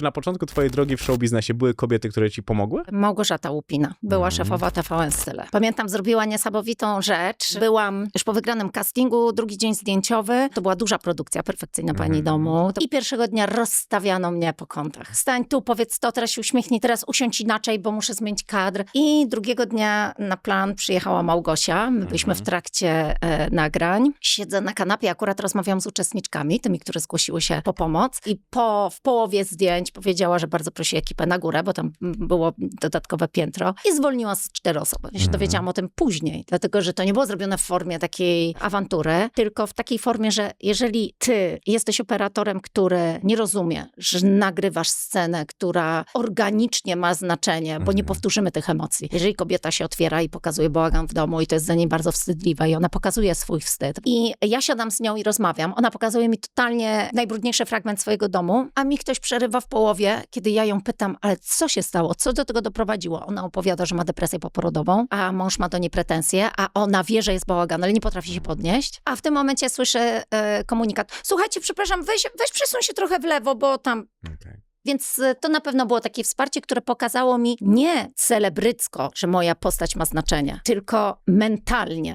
Czy na początku twojej drogi w showbiznesie były kobiety, które ci pomogły? Małgorzata Łupina, była Mhm. szefowa TVN Style. Pamiętam, zrobiła niesamowitą rzecz. Byłam już po wygranym castingu, drugi dzień zdjęciowy. To była duża produkcja, perfekcyjna pani Mhm. domu. I pierwszego dnia rozstawiano mnie po kątach. Stań tu, powiedz to, teraz się uśmiechnij, teraz usiądź inaczej, bo muszę zmienić kadr. I drugiego dnia na plan przyjechała Małgosia. My byliśmy Mhm. w trakcie e, nagrań. Siedzę na kanapie, akurat rozmawiałam z uczestniczkami, tymi, które zgłosiły się po pomoc. I po, w połowie zdjęć powiedziała, że bardzo prosi ekipę na górę, bo tam było dodatkowe piętro. I zwolniła z cztery osoby. Ja się Mhm. dowiedziałam o tym później, dlatego że to nie było zrobione w formie takiej awantury, tylko w takiej formie, że jeżeli ty jesteś operatorem, który nie rozumie, że nagrywasz scenę, która organicznie ma znaczenie, bo nie Mhm. powtórzymy tych emocji. Jeżeli kobieta się otwiera i pokazuje bałagan w domu i to jest za niej bardzo wstydliwe i ona pokazuje swój wstyd. I ja siadam z nią i rozmawiam. Ona pokazuje mi totalnie najbrudniejszy fragment swojego domu, a mi ktoś przerywa w połowie, kiedy ja ją pytam, ale co się stało? Co do tego doprowadziło? Ona opowiada, że ma depresję poporodową, a mąż ma do niej pretensje, a ona wie, że jest bałagan, ale nie potrafi się podnieść. A w tym momencie słyszę e, komunikat. Słuchajcie, przepraszam, weź, weź przesuń się trochę w lewo, bo tam więc y, to na pewno było takie wsparcie, które pokazało mi nie celebrycko, że moja postać ma znaczenie, tylko mentalnie,